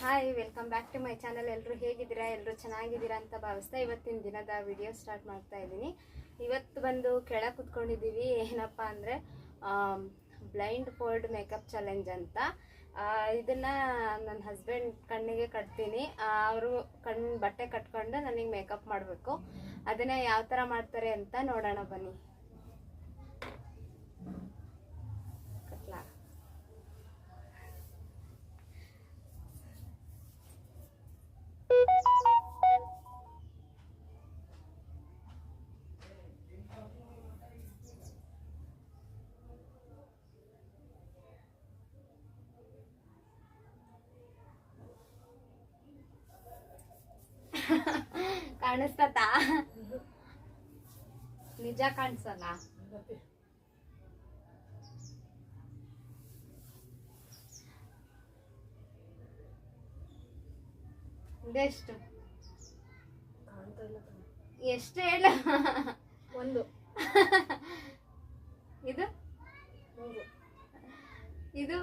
Hi welcome back to my channel ಎಲ್ಲರೂ ಹೇಗಿದ್ದೀರಾ? ಎಲ್ಲರೂ ಚೆನ್ನಾಗಿದ್ದೀರಾ ಅಂತ ಭಾವಿಸ್ತಾ ಇವತ್ತಿನ ದಿನದ ವಿಡಿಯೋ ಸ್ಟಾರ್ಟ್ ಮಾಡ್ತಾ ಇದ್ದೀನಿ. ಇವತ್ತು ಬಂದು ಕೆಳಗೆ ಕುತ್ಕೊಂಡಿದ್ದೀವಿ. ಏನಪ್ಪ ಅಂದರೆ ಬ್ಲೈಂಡ್ ಫೋಲ್ಡ್ ಮೇಕಪ್ ಚಾಲೆಂಜ್ ಅಂತ. ಇದನ್ನು ನನ್ನ ಹಸ್ಬೆಂಡ್ ಕಣ್ಣಿಗೆ ಕಟ್ತೀನಿ. ಅವರು ಕಣ್ಣು ಬಟ್ಟೆ ಕಟ್ಕೊಂಡು ನನಗೆ ಮೇಕಪ್ ಮಾಡಬೇಕು. ಅದನ್ನು ಯಾವ ಥರ ಮಾಡ್ತಾರೆ ಅಂತ ನೋಡೋಣ ಬನ್ನಿ. ಕಾಣಿಸ್ತತಾ? ನಿಜ ಕಾಣಿಸಲ್ಲ? ಇದೆಷ್ಟು? ಎಷ್ಟು ಹೇಳ? ಒಂದು. ಇದು? ಇದು?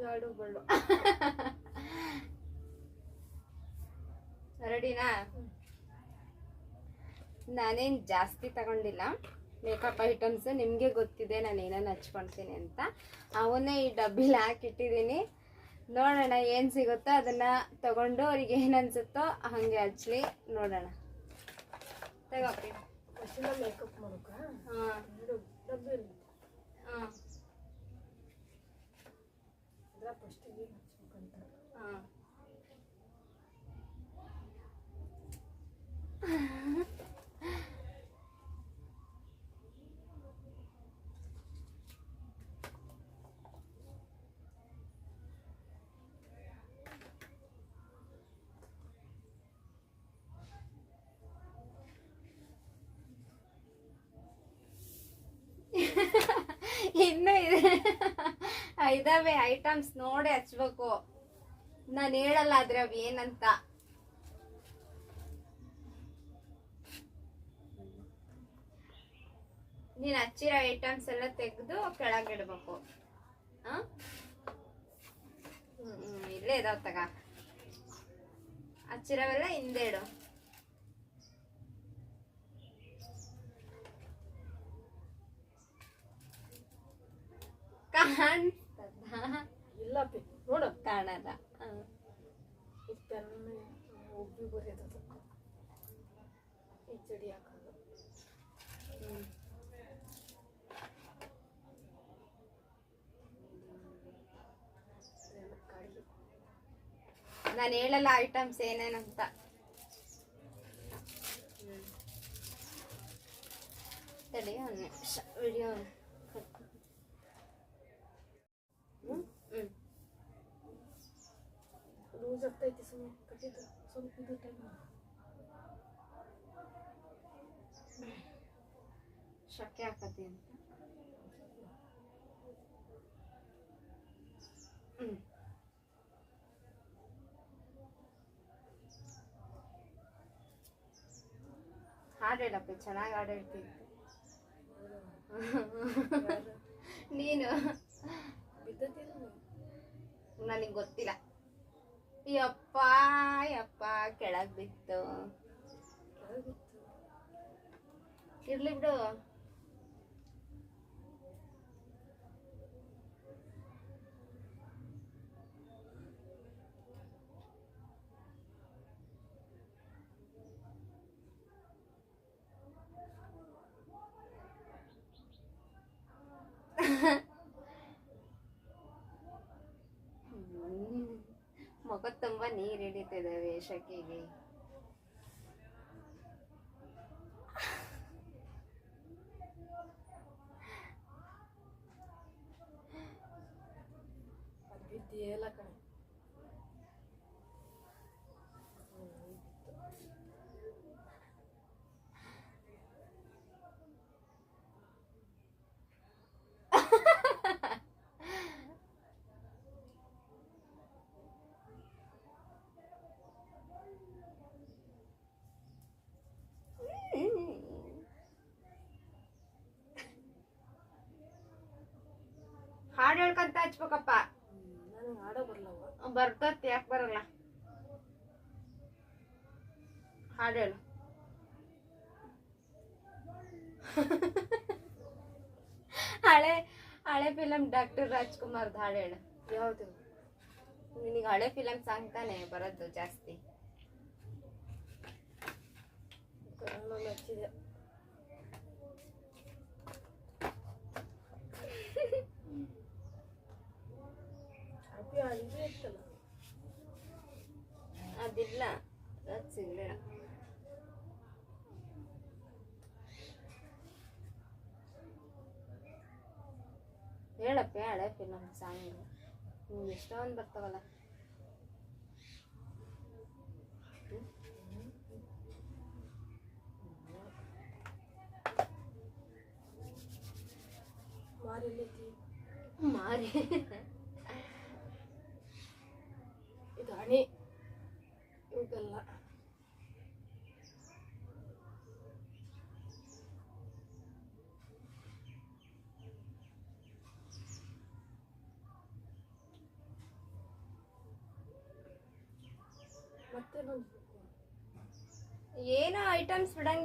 ಎರಡು ಬಳ್ಳು. ರೆಡಿನಾ ನಾನೇನು ಜಾಸ್ತಿ ತಗೊಂಡಿಲ್ಲ. ಮೇಕಪ್ ಐಟಮ್ಸ್ ನಿಮಗೆ ಗೊತ್ತಿದೆ ನಾನು ಏನೇನು ಹಚ್ಕೊಳ್ತೀನಿ ಅಂತ. ಅವನ್ನೇ ಈ ಡಬ್ಬಿಲಿ ಹಾಕಿಟ್ಟಿದ್ದೀನಿ ನೋಡೋಣ ಏನು ಸಿಗುತ್ತೋ ಅದನ್ನು ತಗೊಂಡು ಅವ್ರಿಗೆ ಏನನ್ಸುತ್ತೋ ಅನ್ಸುತ್ತೋ ಹಾಗೆ ಹಚ್ಚಲಿ ನೋಡೋಣ. ತಗೋಪಿ ಮೇಕಪ್ ಮಾಡೋಕ? ಹಾಂ. ಹಾಂ ಅದ್ರ ಫಸ್ಟಿಗೆ ಹಚ್ಬೇಕಂತ ಹಾಂ ಇನ್ನು ಇದೆ. ಇದಾವೆ ಐಟಮ್ಸ್ ನೋಡಿ ಹಚ್ಬೇಕು. ನಾನು ಹೇಳಲ್ಲ ಆದ್ರೆ ಅವ್ ನೀನ್ ಹಚ್ಚಿರೋ ಐಟಮ್ಸ್ ಎಲ್ಲ ತೆಗೆದು ಕೆಳಗಿಡ್ಬೇಕು ಹ್ಞೂ ಹ್ಞೂ ಇಲ್ಲೇ ಇದಾವೆ ತಗ. ಹಚ್ಚಿರೋವೆಲ್ಲ ಹಿಂದೆ ಇಡು. ಕಾಣ್ತದ? ಇಲ್ಲ ನೋಡು. ಕಾಣಲ್ಲ ಒಬ್ಬಿ ಬರೆಯೋದು ಅದಕ್ಕೆ ಈ ಚಡಿ ಹಾಕೋದು ಹ್ಮ್. ಅದೇನೋ ಕಾಡಿಗೆ ನಾನು ಹೇಳಲ್ಲ ಐಟಮ್ಸ್ ಏನೇನಂತ. ತಡಿ ಒಂದು ನಿಮಿಷ ವಿಡಿಯೋ ಹ್ಮ್. ಲೂಸ್ ಆಗ್ತೈತಿ ಸುಮ್ಮನೆ ಕಟ್ಟಿದ್ದು ಸ್ವಲ್ಪ ಇದು ಟೈಮ್ ಶಕ್ಕೆ ಹಾಕತಿ ಅಂತ. ಹ್ಮ್. ಹಾಡು ಹೇಳಪ್ಪ ಚೆನ್ನಾಗಿ ಹಾಡು ಹೇಳ್ತೀನಿ ನೀನು? ನನಗೆ ಗೊತ್ತಿಲ್ಲ. ಯಪ್ಪ ಯಪ್ಪ ಕೆಳಗೆ ಬಿತ್ತು. ಇರ್ಲಿ ಬಿಡು ಹ್ಮ್. ಮುಖ ತುಂಬಾ ನೀರ್ ಹಿಡಿತಿದ್ದಾವೆ ಶಕೆಗೆ ಹೇಳ್ಕೊಂತ ಹಚ್ಬೇಕಪ್ಪ. ಬರ್ತತ್ ಯಾಕೆ ಬರಲ್ಲ. ಹಾಡು ಹೇಳು ಹಳೆ ಹಳೆ ಫಿಲಮ್ ಡಾಕ್ಟರ್ ರಾಜ್ಕುಮಾರ್ದು ಹಾಡು ಹೇಳು ಯಾವುದು? ನಿನಗೆ ಹಳೆ ಫಿಲಮ್ ಸಾಂಗ್ ತಾನೆ ಬರೋದು ಜಾಸ್ತಿ ಕನ್ನಡ ಹಚ್ಚಿದೆ ಅಪ್ಪಿ ಅಲ್ಲಿಗೆ ಇತ್ತಲ್ಲ ಅದಿಲ್ಲ ಅದು ಸಿಗ್ಲಿಲ್ಲ ಹೇಳಪ್ಪ ಹಳೆ ಫಿಲಮ್ ಸಾಂಗ್. ಎಷ್ಟೊಂದು ಬರ್ತಾವಲ್ಲ. ಮಾರಿ. ಇದು ಹಣಿ ಇವಕ್ಕೆಲ್ಲ ಮತ್ತೆ ಏನೋ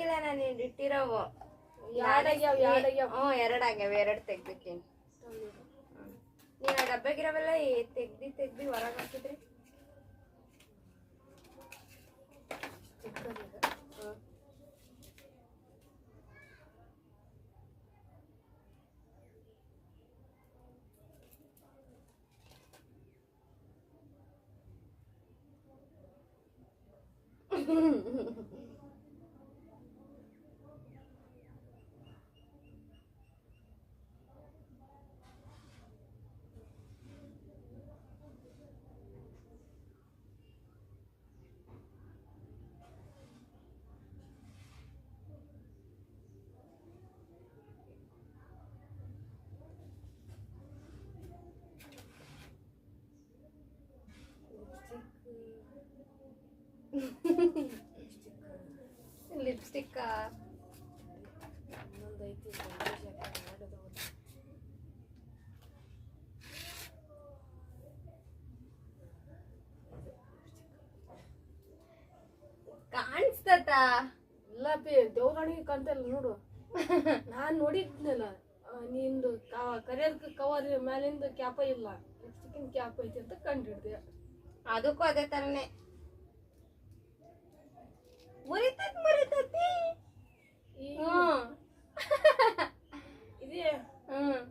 ಬಿಡಂಗಿಲ್ಲ ನಾನು ಇಟ್ಟಿರೋವು. ಎರಡಾಗ್ಯಾವ ಎರಡಾಗ್ಯಾವ. ಹ್ಞೂ ಎರಡು ಆಗ್ಯಾವ ಎರಡು ತೆಗ್ದಿಟ್ಟೀನಿ. ನೀವು ಆ ಡಬ್ಬಾಗಿರೋವೆಲ್ಲ ತೆಗ್ದು ತೆಗ್ದು ಹೊರಗೆ ಹಾಕಿದ್ರಿ? ಹ್ಞೂ ಲಿಪ್ಸ್ಟಿಕ್ ಮಾಡೋದು ಕಾಣಿಸ್ತತ ಇಲ್ಲ ಪಿ ದೇವ್ರಾಣಿಗೆ ಕಾಣ್ತಲ್ಲ ನೋಡು. ನಾನು ನೋಡಿದ್ನಲ್ಲ ನಿಂದು ಕರಿಯರ್ಕ ಕವರ್ ಮೇಲಿಂದ ಕ್ಯಾಪ ಇಲ್ಲ ಲಿಪ್ಸ್ಟಿಕ್ಕಿನ ಕ್ಯಾಪ್ ಐತಿ ಅಂತ ಕಂಡಿಡ್ದೆ. ಅದಕ್ಕೂ ಅದೇ ತರನೇ. ಮುರಿತತ್ ಮುರಿತತಿ ಈ ಹ್ಮ್ ಇದೇ ಹ್ಮ್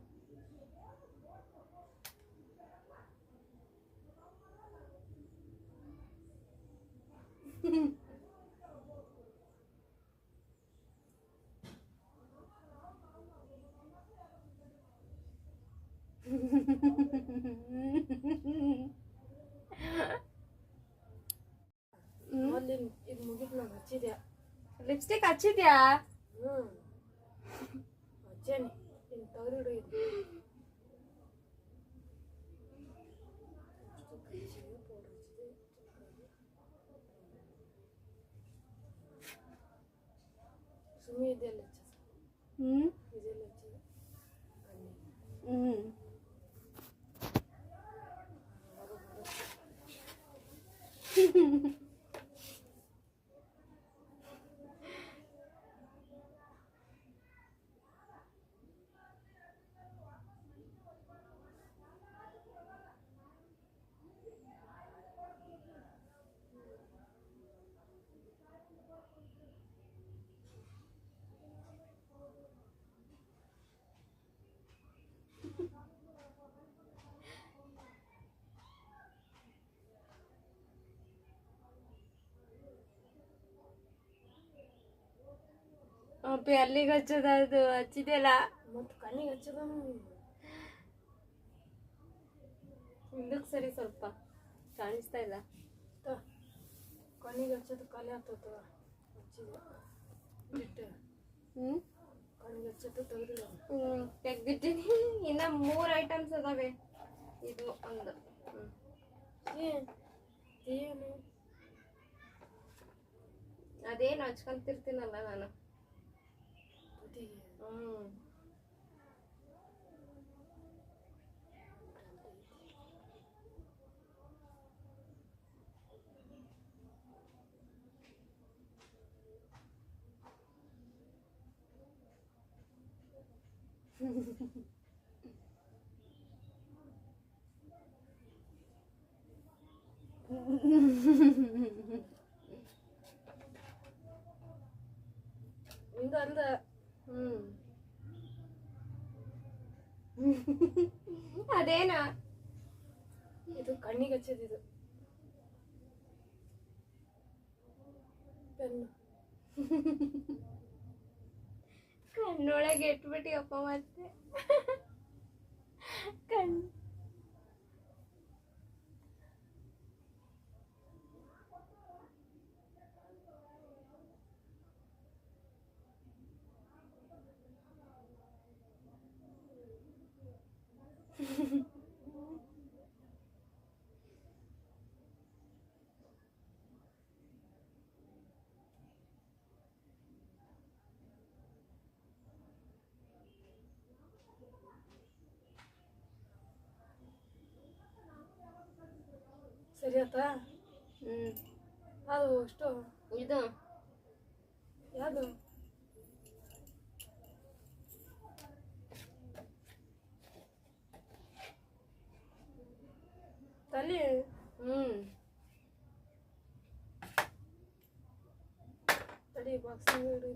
ಮೊದ್ಲು ಇದು ಮುಗಿದ್ ನಾನು ಹಚ್ಚಿದೆ ಲಿಪ್ಸ್ಟಿಕ್ ಹಚ್ಚಿದ್ಯಾ ಹ್ಮ್ ಹಚ್ಚೇನಿ ಇನ್ ತಗರಿಡು ಇದು ಸುಮ್ಮನೆ ಇದೆಲ್ಲ ಹಚ್ಚ ಹ್ಮ್ ಇದೆಲ್ಲ ಹಚ್ಚಿದೆ ಕಣ್ಣಿಗೆ ಹ್ಮ್ ಅಪ್ಪಿ ಅಲ್ಲಿಗೆ ಹಚ್ಚದ ಅದು ಹಚ್ಚಿದೆಲ್ಲ? ಮತ್ತು ಕಣ್ಣಿಗೆ ಹಚ್ಚದ ಹಿಂದಕ್ಕೆ ಸರಿ ಸ್ವಲ್ಪ. ಕಾಣಿಸ್ತಾ ಇಲ್ಲ. ಕಣ್ಣಿಗೆ ಹಚ್ಚೋದು ಕಲೆ ಹತ್ತದ ಹಚ್ಚಿದೆ. ಬಿಟ್ಟು. ಹ್ಮ್? ಕಣ್ಣಿಗೆ ಹಚ್ಚೋದು ತೆಗ್ದಿಲ್ಲ ಹ್ಞೂ ತೆಗ್ದಿಟ್ಟಿನಿ. ಇನ್ನು ಮೂರು ಐಟಮ್ಸ್ ಅದಾವೆ. ಇದು ಒಂದು. ಹ್ಞೂ ಏನು? ಅದೇನು ಹಚ್ಕೊಂತಿರ್ತೀನಲ್ಲ ನಾನು? 电影。嗯。明丹的。ಅದೇನ? ಇದು ಕಣ್ಣಿಗೆ ಹಚ್ಚದ ಇದು. ಪೆನ್ ಕಣ್ಣೊಳಗೆ ಇಟ್ಬಿಟ್ಟಿಯಪ್ಪ ಮತ್ತೆ. ಸರಿ ಆತಾ ಹ್ಮ್. ಅದು ಅಷ್ಟು? ಇದು? ಯಾವುದು? ತಲೆ ಹ್ಮ್. ತಲೆ ಬಾಕ್ಸ್ ಇಡಿ.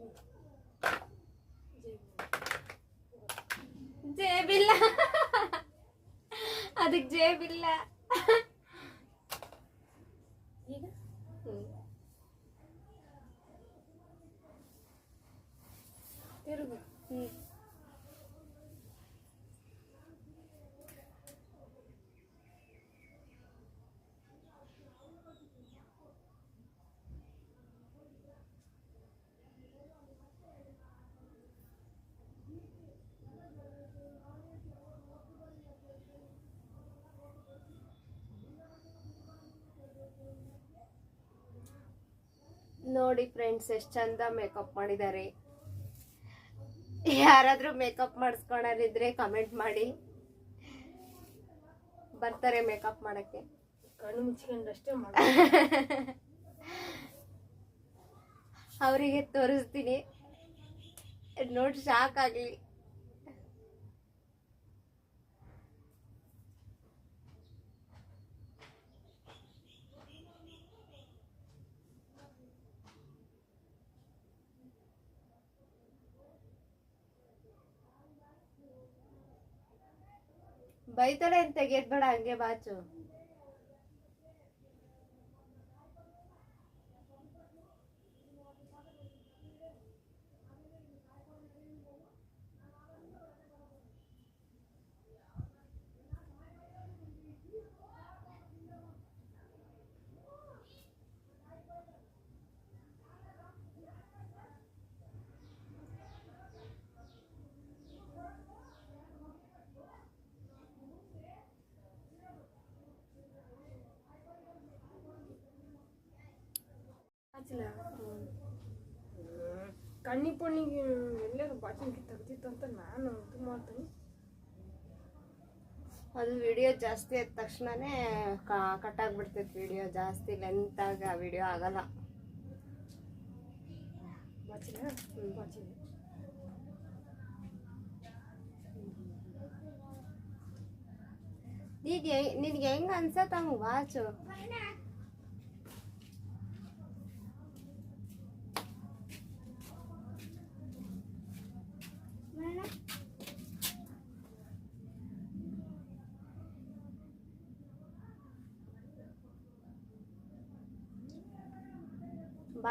ಜೇಬಿಲ್ಲ. ಅದಕ್ಕೆ ಜೇಬಿಲ್ಲ. ನೋಡಿ ಫ್ರೆಂಡ್ಸ್ ಎಷ್ಟು ಚಂದ ಮೇಕಪ್ ಮಾಡಿದ್ದಾರೆ. ಯಾರಾದರೂ ಮೇಕಪ್ ಮಾಡಿಸ್ಕೊಳೋರಿದ್ರೆ ಕಮೆಂಟ್ ಮಾಡಿ. ಬರ್ತಾರೆ ಮೇಕಪ್ ಮಾಡೋಕ್ಕೆ. ಕಣ್ಣು ಮುಚ್ಕೊಂಡಷ್ಟೇ ಮಾಡ. ಅವರಿಗೆ ತೋರಿಸ್ತೀನಿ. ನೋಡಿ ಶಾಕ್ ಆಗಲಿ. ಬೈತಾಳೆ ಅಂತ ತೆಗಿಯದ್ ಬೇಡ ಹಂಗೆ ಬಾಚು. ಕಣ್ಣಿ ಪಣ್ಣಿಗೆ ಎಲ್ಲರೂ ಬಾಚಿಂಗ್ ತೆಗ್ದಿತ್ತು ಅಂತ ನಾನು ಇದು ಮಾಡ್ತೀನಿ. ಅದು ವಿಡಿಯೋ ಜಾಸ್ತಿ ಆದ ತಕ್ಷಣನೇ ಕಟ್ ಆಗ್ಬಿಡ್ತೈತೆ ವಿಡಿಯೋ ಜಾಸ್ತಿ ಲೆಂತ್ ಆಗ ವಿಡಿಯೋ ಆಗಲ್ಲ. ಬಾಚಿಲ್ಲ ಬಾಚಿಲ್ಲ ಈಗ ನಿನ್ಗೆ ಹೆಂಗ ಅನ್ಸತ್ ಹಂಗ ವಾಚು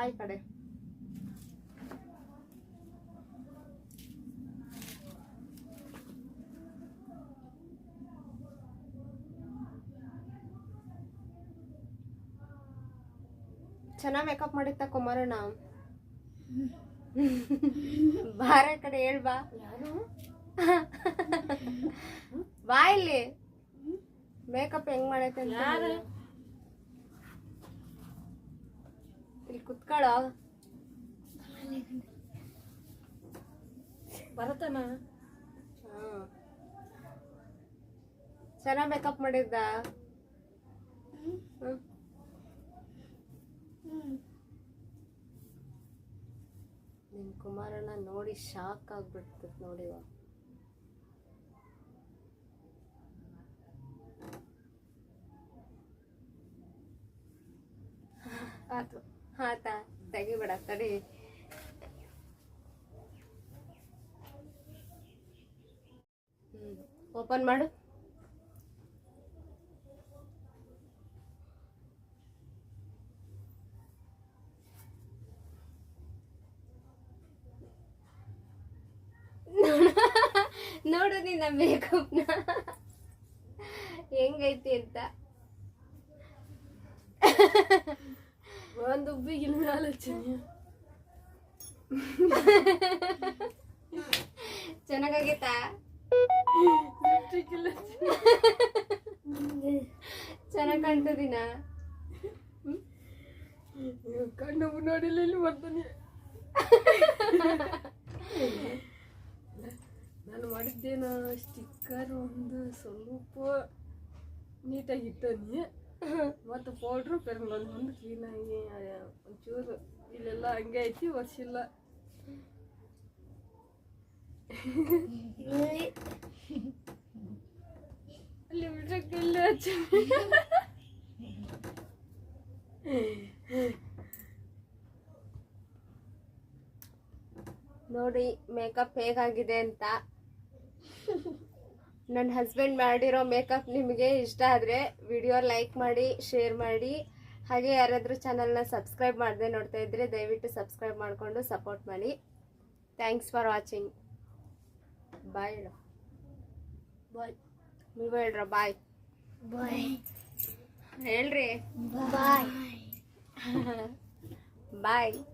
ಬಾಯ್ ಕಡೆ. ಚೆನ್ನಾಗಿ ಮೇಕಪ್ ಮಾಡಿ ತಕೊಂಬರೋಣ ಬಾರ ಕಡೆ ಹೇಳ್ಬಾ ಬಾ. ಇಲ್ಲಿ. ಮೇಕಪ್ ಹೆಂಗ್ ಮಾಡೈತೆ ಅಂತ ಕುತ್ಕೊಳ. ಕುತ್ಕೊಳ್ಳ ಬರತ್ತಮ್ಮ ಚೆನ್ನಾಗಿ ಮೇಕಪ್ ಮಾಡಿದ್ದ? ನಿಮ್ಮ ಕುಮಾರಣ್ಣ ನೋಡಿ ಶಾಕ್ ಆಗ್ಬಿಡ್ತದೆ ನೋಡಿ ಆಯ್ತು ಆತಾ ತೆಗಿಬೇಡ ತಡಿ. ಓಪನ್ ಮಾಡು. ನೋಡು ನಿನ್ನ ಮೇಕಪ್ನ ಹೆಂಗೈತಿ ಅಂತ. ಒಂದು ಉಬ್ಬಿಗಿನ ಆಲೋಚನೆ. ಚೆನ್ನಾಗಾಗೈತಾ? ಚೆನ್ನಾಗ್ ಕಾಣ್ತದಿನ? ಕಣ್ಣು ನೋಡಿಲ್ಲ ಇಲ್ಲಿ ಬರ್ತಾನೆ ನಾನು ಮಾಡಿದ್ದೇನ ಸ್ಟಿಕ್ಕರ್ ಒಂದು ಸ್ವಲ್ಪ ನೀಟಾಗಿ ಇಟ್ಟನಿ. ಮತ್ತು ಪೌಡ್ರು ಪೆರ್ಮಲ್ ಒಂದು ಒಂದು ಕ್ಲೀನಾಗಿ ಒಂಚೂರು ಇಲ್ಲೆಲ್ಲ ಹಂಗೆ ಐತಿ ವರ್ಷಿಲ್ಲ ಅಲ್ಲಿ ಬಿಡ್ರಕ್ಕೆ ಇಲ್ಲ ಹಚ್ಚಿ. ನೋಡಿ ಮೇಕಪ್ ಹೇಗಾಗಿದೆ ಅಂತ. ನನ್ನ ಹಸ್ಬೆಂಡ್ ಮಾಡಿರೋ ಮೇಕಪ್ ನಿಮಗೆ ಇಷ್ಟ ಆದರೆ ವಿಡಿಯೋ ಲೈಕ್ ಮಾಡಿ ಶೇರ್ ಮಾಡಿ. ಹಾಗೆ ಯಾರಾದರೂ ಚಾನಲ್ನ ಸಬ್ಸ್ಕ್ರೈಬ್ ಮಾಡದೆ ನೋಡ್ತಾ ಇದ್ದರೆ ದಯವಿಟ್ಟು ಸಬ್ಸ್ಕ್ರೈಬ್ ಮಾಡಿಕೊಂಡು ಸಪೋರ್ಟ್ ಮಾಡಿ. Thanks for watching bye bye ನೀವು ಹೇಳ್ರ ಬಾಯ್ ಬಾಯ್ ಹೇಳ್ರಿ. ಬಾಯ್ ಬಾಯ್